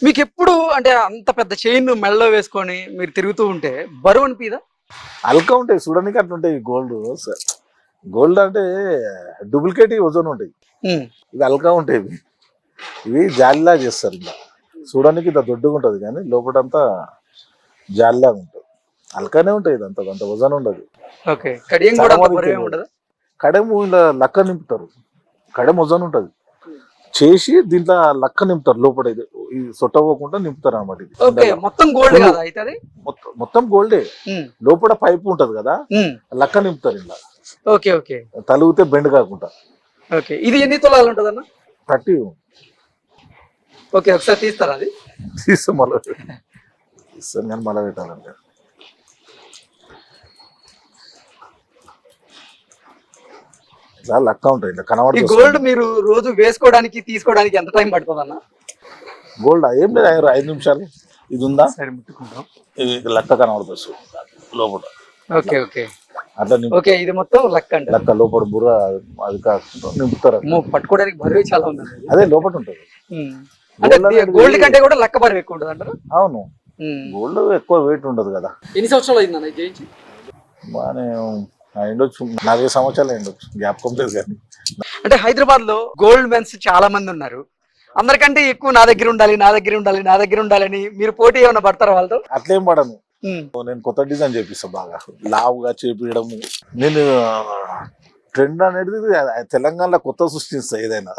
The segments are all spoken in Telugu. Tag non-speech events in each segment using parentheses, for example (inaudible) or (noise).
మీకు ఎప్పుడు అంటే అంత పెద్ద చైన్ మెడలో వేసుకొని మీరు తిరుగుతూ ఉంటే బరువు అనిపిదా? అల్కా ఉంటాయి చూడడానికి అట్లా ఉంటాయి గోల్డ్ గోల్డ్ అంటే డూప్లికేట్ వజన్ ఉంటాయి. ఇవి అల్కా ఉంటాయి ఇవి. జాలిలా చేస్తారు ఇలా చూడడానికి ఇంత దొడ్డుగా ఉంటుంది కానీ లోపలంతా జాలిలాగా ఉంటుంది. అల్కానే ఉంటాయి ఇదంతా అంత వజన్ ఉండదు. ఓకే కడియం కూడా అంత ఉండదు? కడెము ఇలా లక్క నింపుతారు. కడెం వజన్ ఉంటుంది. చేసి దీంట్లో లక్క నింపుతారు లోపల ఇది. ఈ సొట్టపోకుండా నింపుతారు అన్నమాట ఇది. ఓకే మొత్తం గోల్డ్ కదా అయితే అది? మొత్తం మొత్తం గోల్డే లోపల పైపు ఉంటది కదా లక్క నింపుతారు ఇలా ఓకే ఓకే. తలుగుతే బెండ్ కాకుండా. ఓకే ఇది ఎన్ని తులాలు ఉంటుందన్న? థర్టీ. ఓకే ఒకసారి తీస్తారా అది? తీస్తాం మళ్ళీ తీస్తాం కానీ మళ్ళీ పెట్టాలంటే. ఇట్లా లక్క ఉంటాయి ఇట్లా ఈ కనబడుతుంది గోల్డ్ మీరు రోజు వేసుకోవడానికి తీసుకోవడానికి ఎంత టైం పడుతుంది అన్న గోల్డ్ ఏం లేదు ఐదు ఐదు నిమిషాలు. ఇది ఉందా? సరే ముట్టుకుంటాం. ఇది లక్క కనబడుతుంది లోపల. Okay okay. అట్లా నింపు ఓకే ఇది మొత్తం లక్ అంట. లక్క లోపల బుర్ర అది కాకుండా నింపుతారు అమ్మో, పట్టుకోవడానికి బరువు చాలా ఉంది అదే లోపల ఉంటుంది. ఉమ్. అంటే Gold అనేది- గోల్డ్ కంటే కూడా లక్క బరువు ఎక్కువ ఉంటుంది అంటారు? అవును. గోల్డ్ ఎక్కువ వెయిట్ ఉండదు కదా. ఎన్ని సంవత్సరాలు అయింది అన్న ఇది చేయించి బాగానే అయిండొచ్చు నలభై సంవత్సరాలు అయిండొచ్చు జ్ఞాపకం లేదు కానీ అంటే హైదరాబాద్లో గోల్డ్ మెన్స్ చాలా మంది ఉన్నారు. అందరికంటే ఎక్కువ నా దగ్గర ఉండాలి నా దగ్గర ఉండాలి నా దగ్గర ఉండాలని మీరు పోటీ ఏమైనా పడతారా వాళ్ళతో? అట్లేం పడను. నేను కొత్త డిజైన్ చేపిస్తా బాగా. లావుగా చేపించడము నేను ట్రెండ్ అనేది తెలంగాణలో కొత్త సృష్టిస్తా ఏదైనా.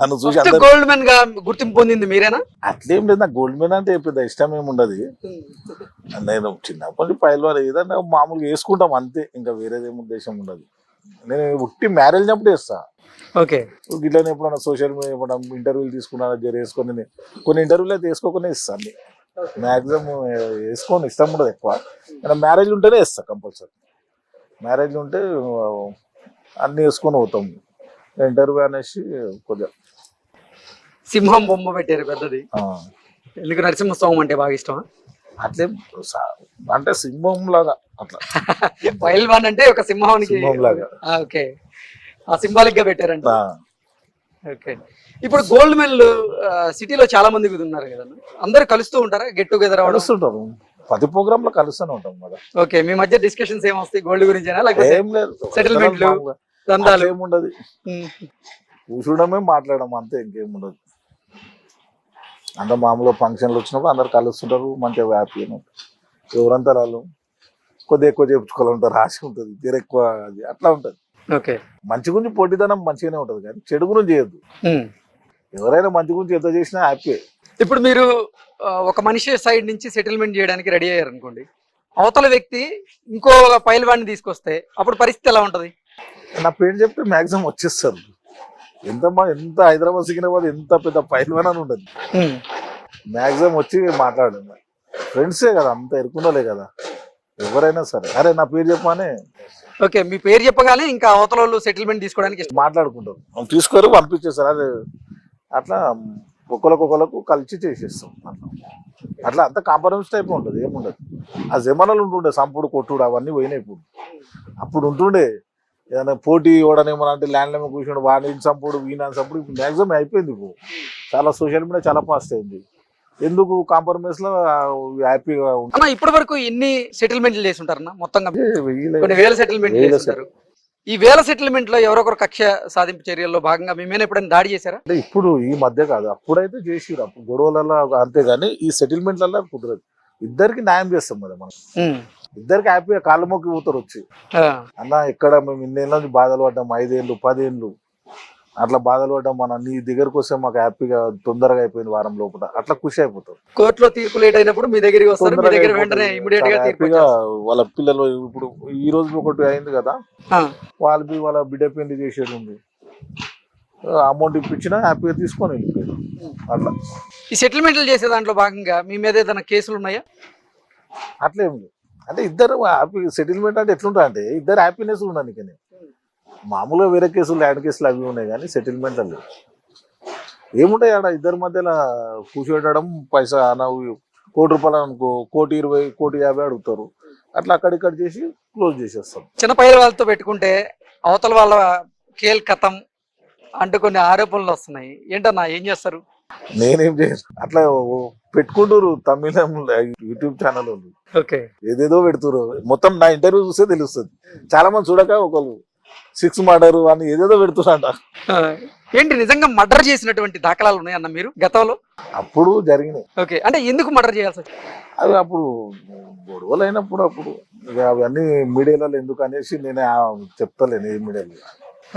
నన్ను చూసి గోల్డ్ మెన్గా గుర్తింపు పొందింది మీరేనా? అట్లేం లేదు నాకు గోల్డ్ మీద అంటే పెద్ద ఇష్టం ఏమి ఉండదు. నేను చిన్నప్పటి నుంచి పైలు ఏదన్నా మామూలుగా వేసుకుంటాం అంతే ఇంకా వేరేదేం ఉద్దేశం ఉండదు. నేను ఉట్టి మ్యారేజ్ అప్పుడు వేస్తా ఓకే. ఇట్లనే ఎప్పుడైనా సోషల్ మీడియా ఎప్పుడైనా ఇంటర్వ్యూలు తీసుకున్నా జర వేసుకొని నేను- కొన్ని ఇంటర్వ్యూలు అయితే వేసుకోకుండా ఇస్తాను మ్యాక్సిమం వేసుకొని ఇష్టం ఉండదు ఎక్కువ. మ్యారేజ్ ఉంటేనే ఇస్తా కంపల్సరీ. మ్యారేజ్ ఉంటే అన్ని వేసుకొని పోతాం. ఇంటర్వ్యూ అనేసి కొద్దిగా. సింహం బొమ్మ పెట్టారు పెద్దది. ఎందుకు నరసింహస్వామి అంటే బాగా ఇష్టం అట్లేం అంటే సింహం లాగా అట్లా. (laughs) పైల్వాన్ అంటే ఒక సింహానికి ఓకే. ఆ సింబాలిక్గా పెట్టారంట ఓకే. ఇప్పుడు గోల్డ్ మెన్ సిటీలో చాలా మంది ఉన్నారు కదా. అందరు కలుస్తూ ఉంటారా? గెట్ టుగెదర్ కలుస్తుంటారు. ప్రతి ప్రోగ్రామ్లో కలుస్తూనే ఉంటాం కదా ఓకే. మీ మధ్య డిస్కషన్స్ ఏం వస్తాయి? గోల్డ్ లేదు. సెటిల్మెంట్లు, దందాలు ఏముండదు. కూర్చోడమే మాట్లాడడం అంతే ఇంకేం ఉండదు అంత మామూలుగా ఫంక్షన్లు వచ్చినప్పుడు అందరు కలుస్తుంటారు మంచిగా హ్యాపీ ఎవరంతా వాళ్ళు కొద్దిగా ఎక్కువ చేయించుకోవాలంటారు ఆశ ఉంటుంది తీర ఎక్కువ అది అట్లా ఉంటుంది. ఓకే. మంచి గురించి పోటీదనం మంచిగానే ఉంటుంది కానీ చెడు గురించి చేయొద్దు. ఎవరైనా మంచి గురించి ఎంత చేసినా హ్యాపీ ఇప్పుడు మీరు ఒక మనిషి సైడ్ నుంచి సెటిల్మెంట్ చేయడానికి రెడీ అయ్యారు అనుకోండి అవతల వ్యక్తి ఇంకో పైల్వాన్ని తీసుకొస్తే అప్పుడు పరిస్థితి ఎలా ఉంటది? నా పేరు చెప్తే మాక్సిమం వచ్చేస్తారు. ఎంత మా- ఎంత హైదరాబాద్ సికింద్రాబాద్ ఎంత పెద్ద పైల్వాన్ అని ఉండదు. ఉమ్. మాక్సిమం వచ్చి మాట్లాడండి ఫ్రెండ్సే కదా అంత ఎరుకున్నలే కదా. ఎవరైనా సరే. అరే నా పేరు చెప్పమని. ఓకే మీ పేరు చెప్పగానే ఇంకా అవతల వాళ్ళు సెటిల్మెంట్ తీసుకోవడానికి మాట్లాడుకుంటారు. మనం తీసుకోరు పంపించేస్తారు. అదే అట్లా ఒకరికొకరికి కలిసి చేసేస్తాం. అట్లా. అట్లా అంత కాంపరమైజ్ టైప్ ఉంటుంది. ఏముండదు. ఆ జమానాలు ఉంటుండే సంపుడు కొట్టుడు అవన్నీ పోయినాయి ఇప్పుడు. అప్పుడు ఉంటుండే ఏదైనా పోటీ ఇవ్వడం అంటే ల్యాండ్ లైన్ కూర్చోడు వాడిని సంపుడు వీణ సంపుడు ఇప్పుడు మ్యాక్సిమం అయిపోయింది ఇప్పుడు. చాలా సోషల్ మీడియా చాలా ఫాస్ట్ అయింది. ఎందుకు కాంప్రమైజ్లో హ్యాపీగా అన్న ఇప్పటి వరకు ఎన్ని సెటిల్మెంట్లు చేసి ఉంటారన్న మొత్తంగా కొన్ని వేల సెటిల్మెంట్ చేస్తారు ఈ వేల సెటిల్మెంట్లో ఎవరొకరు కక్ష సాధింపు చర్యల్లో భాగంగా మీ మీద ఎప్పుడైనా దాడి చేశారా? అంటే ఇప్పుడు ఈ మధ్య కాదు అప్పుడైతే చేసిరు అప్పుడు గొడవలలో అంతే కానీ ఈ సెటిల్మెంట్లలో కుదరదు. ఇద్దరికి న్యాయం చేస్తాం కదా మనం. ఇద్దరికి హ్యాపీగా కాళ్ళ మొక్కి పోతారు వచ్చి. అన్న ఇక్కడ మేము ఇన్నేళ్ళ నుంచి బాధలు పడ్డాం ఐదేళ్ళు పదేళ్ళు. అట్లా బాధలు పడ్డాం మన నీ దగ్గరకు వస్తే మాకు హ్యాపీగా తొందరగా అయిపోయింది వారం లోపల. అట్లా ఖుషి అయిపోతారు. కోర్టులో తీర్పు లేట్ అయినప్పుడు మీ దగ్గరికి వస్తారు మీ దగ్గర. వెంటనే ఇమీడియట్గా హ్యాపీగా. వాళ్ళ పిల్లలు ఇప్పుడు ఈ రోజు ఒకటి అయింది కదా. వాళ్ళకి వాళ్ళ బిడ్డ పెళ్ళి చేసేది ఉంది. అమౌంట్ ఇప్పించినా హ్యాపీగా తీసుకొని వెళ్ళిపోయారు. అట్లా. ఈ సెటిల్మెంట్లు చేసే దాంట్లో భాగంగా మీ మీద ఏదైనా కేసులు ఉన్నాయా? అట్లేం లేదు. అంటే ఇద్దరు హ్యాపీ సెటిల్మెంట్ అంటే ఎట్లుంటా అంటే ఇద్దరు హ్యాపీనెస్ ఉండదు కానీ మామూలుగా వేరే కేసులు ల్యాండ్ కేసులు అవి ఉన్నాయి కానీ సెటిల్మెంట్ లేవు ఏముంటాయి ఆడ? ఇద్దరి మధ్యలో కూర్చోబెట్టడం పైసా నవ్వు కోటి రూపాయలు అనుకో కోటి ఇరవై కోటి యాభై అడుగుతారు. అట్లా అక్కడిక్కడ చేసి క్లోజ్ చేసేస్తాం. చిన్న పైల వాళ్ళతో పెట్టుకుంటే అవతల వాళ్ళ కేల్ కథం అంటూ కొన్ని ఆరోపణలు వస్తున్నాయి. ఏంటన్నా ఏం చేస్తారు? నేనేం చేయను. అట్లా పెట్టుకుంటారు తమిళం యూట్యూబ్ ఛానల్ వాళ్ళు. ఓకే. ఏదేదో పెడుతురు మొత్తం నా ఇంటర్వ్యూ చూస్తే తెలుస్తుంది. చాలా మంది చూడక ఒకళ్ళు సిక్స్ మర్డర్ అని ఏదేదో పెడుతున్నారంట ఆ, ఏంటి నిజంగా మర్డర్ చేసినటువంటి దాఖలాలు ఉన్నాయన్న మీరు గతంలో? అప్పుడు జరిగినాయి. ఓకే. అంటే ఎందుకు మర్డర్ చేయాల్సి అవి అప్పుడు గొడవలు అయినప్పుడు అప్పుడు. ఇక అవన్నీ మీడియాలలో ఎందుకు అనేసి నేను చెప్తలేను ఏ మీడియాలో.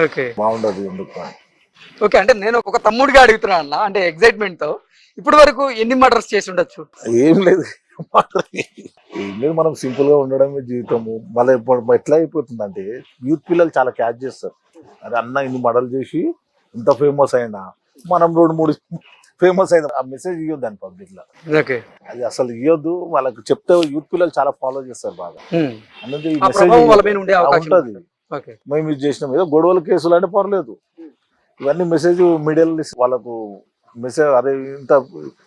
ఓకే. బాగుండదు ఎందుకు అని. ఓకే అంటే నేను ఒక తమ్ముడిగా అడుగుతున్నా అన్న అంటే ఎగ్జైట్మెంట్తో. ఇప్పటి వరకు ఎన్ని మర్డర్స్ చేసి ఉండొచ్చు? ఏం లేదు. ఏం లేదు మనం సింపుల్గా ఉండడమే జీవితము. మళ్ళీ ఇప్పుడు ఎట్లా అయిపోతుంది అంటే యూత్ పిల్లలు చాలా క్యాచ్ చేస్తారు. అరే అన్న ఇన్ని మడలు చేసి ఇంత ఫేమస్ అయినా మనం రెండు మూడు ఫేమస్ అయినా ఆ మెసేజ్ ఇవ్వద్దు అని పబ్లిక్లో. అది అసలు ఇవ్వద్దు వాళ్ళకి చెప్తే యూత్ పిల్లలు చాలా ఫాలో చేస్తారు బాగా. ఆ మెసేజ్ ఉంటది. మేము ఇది చేసినాం. ఏదో గొడవల కేసులు అంటే పర్లేదు. ఇవన్నీ మెసేజ్ మీడియాలో వాళ్ళకు మెసేజ్ అరే ఇంత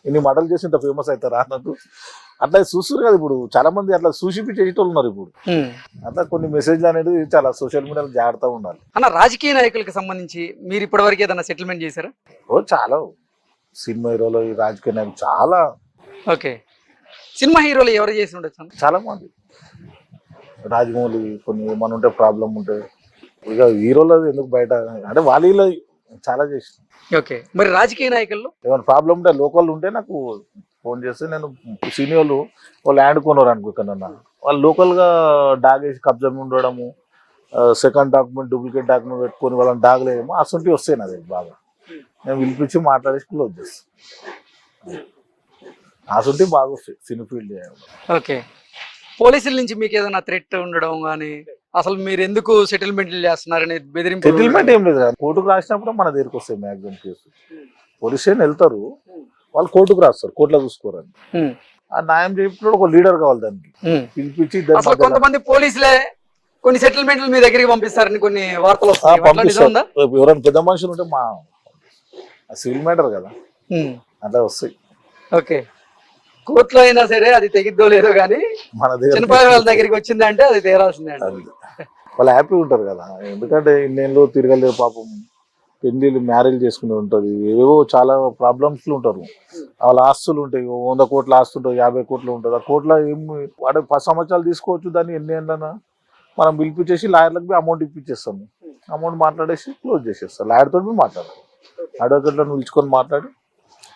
ఇన్ని మటలు చేసి ఇంత ఫేమస్ అవుతారా అన్నట్టు. అట్లా చూస్తారు కదా ఇప్పుడు. చాలా మంది అట్లా చూసిపి చేసేటోళ్ళు ఉన్నారు ఇప్పుడు. అట్లా కొన్ని మెసేజ్లు అనేది చాలా సోషల్ మీడియాలో జాగ్రత్తగా ఉండాలి. అన్న రాజకీయ నాయకులకు సంబంధించి మీరు ఇప్పటి వరకు ఏదైనా సెటిల్మెంట్ చేశారా? ఓ చాలా. సినిమా హీరోలు ఈ రాజకీయ నాయకులు చాలా. ఓకే. సినిమా హీరోలు ఎవరు చేసి ఉండొచ్చు చాలా మంది. రాజమౌళి కొన్ని ఏమైనా ఉంటే ప్రాబ్లం ఉంటే. ఇక హీరోలు ఎందుకు బయట? అంటే వీళ్ళు చాలా చేసిన. ఓకే. మరి రాజకీయ నాయకుల్లో? ఏమైనా ప్రాబ్లం ఉంటే లోకల్ ఉంటే నాకు ఫోన్ చేస్తే నేను సీనియర్లు వాళ్ళు ల్యాండ్ కొన్నారు అనుకుంటున్నా వాళ్ళు లోకల్గా డాగ్ వేసి కబ్జా ఉండడము సెకండ్ డాక్యుమెంట్ డూప్లికేట్ డాక్యుమెంట్ పెట్టుకొని వాళ్ళని డాగ్లేమో అసంటి వస్తాయి నా దగ్గర బాగా. నేను పిలిపించి మాట్లాడేసి క్లోజ్ చేస్తాను అసంటి బాగా వస్తాయి సినీ ఫీల్డ్ ఓకే. పోలీసుల నుంచి మీకు ఏదైనా థ్రెట్ ఉండడం కానీ అసలు మీరు ఎందుకు సెటిల్మెంట్లు చేస్తున్నారని బెదిరింపు సెటిల్మెంట్ ఏం లేదు కదా. కోర్టుకు రాసినప్పుడు మన దగ్గరికి వస్తాయి మ్యాక్సిమం కేసు. పోలీస్ స్టేషన్ వెళ్తారు. వాళ్ళు కోర్టుకు రాస్తారు. కోర్టులో చూసుకోరని. ఆ న్యాయం చెప్పినప్పుడు ఒక లీడర్ కావాలి దానికి. పిలిపించి అసలు కొంతమంది పోలీసులే కొన్ని సెటిల్మెంట్లు మీ దగ్గరికి పంపిస్తారని కొన్ని వార్తలు వస్తాయి ఎవరైనా పెద్ద మనుషులు ఉంటే మా సివిల్ మ్యాటర్ కదా. అట్లా వస్తాయి. ఓకే. కోర్టులో అయినా సరే అది తెగిద్దో లేదో కానీ మన దగ్గర చనిపోయే వాళ్ళ దగ్గరికి వచ్చిందంటే అది తేరాల్సిందే అండి. వాళ్ళు హ్యాపీగా ఉంటారు కదా. ఎందుకంటే ఇన్నేళ్ళు తిరగలేరు పాపం. పెళ్ళిళ్ళు మ్యారేజ్ చేసుకుని ఉంటుంది. ఏవేవో చాలా ప్రాబ్లమ్స్లు ఉంటారు. వాళ్ళ ఆస్తులు ఉంటాయి. వంద కోట్ల ఆస్తు ఉంటుంది యాభై కోట్లు ఉంటుంది. ఆ కోట్ల ఏం వాడే పది సంవత్సరాలు తీసుకోవచ్చు దాన్ని ఎన్ని ఏళ్ళనా మనం పిలిపించేసి లాయర్లకు అమౌంట్ ఇప్పించేస్తాము. అమౌంట్ మాట్లాడేసి క్లోజ్ చేసేస్తాం. లాయర్తో తోటి మాట్లాడతాం అడ్వకేట్లను పిలుచుకొని మాట్లాడి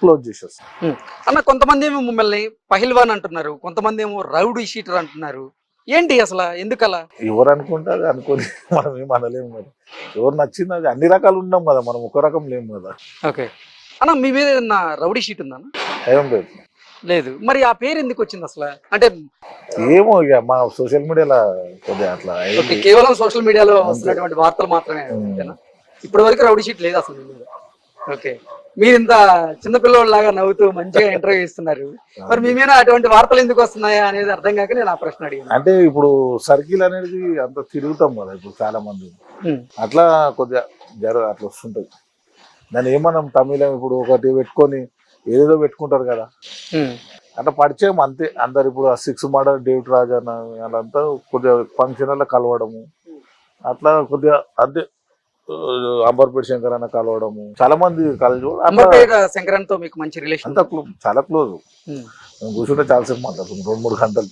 క్లోజ్ చేసేస్తాం. అన్న కొంతమంది ఏమో మిమ్మల్ని పహిల్వాన్ అంటున్నారు. కొంతమంది ఏమో రౌడీ షీటర్ అంటున్నారు. ఏంటి అసలు? ఎందుకలా? ఎవరు అనుకుంటే అది అనుకోని (laughs) మనం ఏం అనలేము మరి. ఎవరు నచ్చింది అది అన్ని రకాలు ఉన్నాం కదా మనం ఒక రకం లేము కదా. ఓకే. అన్న మీ మీద ఏదన్నా రౌడీ షీట్ ఉందా అన్న? ఏం లేదు. లేదు. మరి ఆ పేరు ఎందుకు వచ్చింది అసలు? అంటే ఏమో ఇక మా సోషల్ మీడియాలో కొద్దిగా అట్లా ఓకే అయింది. కేవలం సోషల్ మీడియాలో వస్తున్నటువంటి వార్తలు మాత్రమే అంతేనా? ఇప్పటి వరకు రౌడీ షీట్ లేదు అసలు మీ మీద? ఓకే. మీరు ఇంత చిన్నపిల్లలాగా నవ్వుతూ మంచిగా ఇంటర్వ్యూ ఇస్తున్నారు. మరి మీ మీద అటువంటి వార్తలు ఎందుకు వస్తున్నాయా అనేది అర్థం కాక నేను ఆ ప్రశ్న అడిగాను. అంటే ఇప్పుడు సర్కిల్ అనేది అంత తిరుగుతాం కదా ఇప్పుడు చాలా మంది. అట్లా కొద్దిగా జర అట్లా వస్తుంటది. దాన్ని ఏమన్నాం తమిళం ఇప్పుడు ఒకటి పెట్టుకొని ఏదేదో పెట్టుకుంటారు కదా. అట్లా పరిచయం అంతే. అందరు ఇప్పుడు ఆ సిక్స్ మర్డర్ డేవిడ్ రాజు అన్న వాళ్ళంతా కొద్దిగా ఫంక్షన్లో కలవడము. అట్లా కొద్దిగా అంతే. అంబర్పేట శంకర్ అన్న కలవడము. చాలా మంది కలిసి అంబర్పేట శంకరన్తో మీకు మంచి రిలేషన్ అంత చాలా క్లోజ్ కూర్చుంటే చాలాసేపు మాట్లాడుతుంది రెండు మూడు గంటలు.